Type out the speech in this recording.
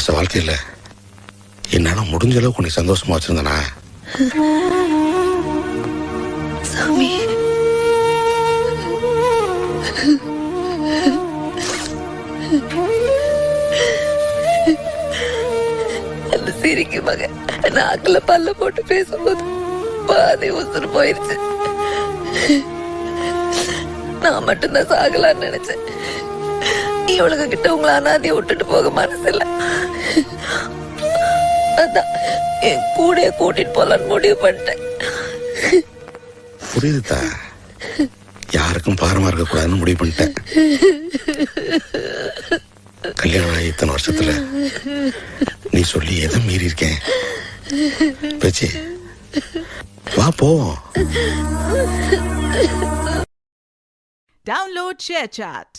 வருஷ வாழ்க்கையில் என்னால் முடிஞ்ச அளவுக்கு உனக்கு சந்தோஷமா வச்சிருந்தனா? சாமி. அந்த சிரிக்கு மக. நாக்குல பல்ல போட்டு பேசும்போது பாதி உசுறு போயிருச்சு. நான் மட்டும்தான் சாகலான்னு நினைச்சேன். இவளுங்க கிட்ட உங்களை அனாதைய விட்டுட்டு போக மனசு இல்ல அதான் என் கூட கூட்டிட்டு போலான்னு முடிவு பண்ணிட்டேன். புரியுதுதா? யாருக்கும் பாரமா இருக்க கூடாதுன்னு முடிவு பண்ணிட்டேன். கல்யாணம் ஆகி இத்தனை வருஷத்துல நீ சொல்லி எதை மீறி இருக்கேன்? பேச்சு. வா போவோம். Download ShareChat.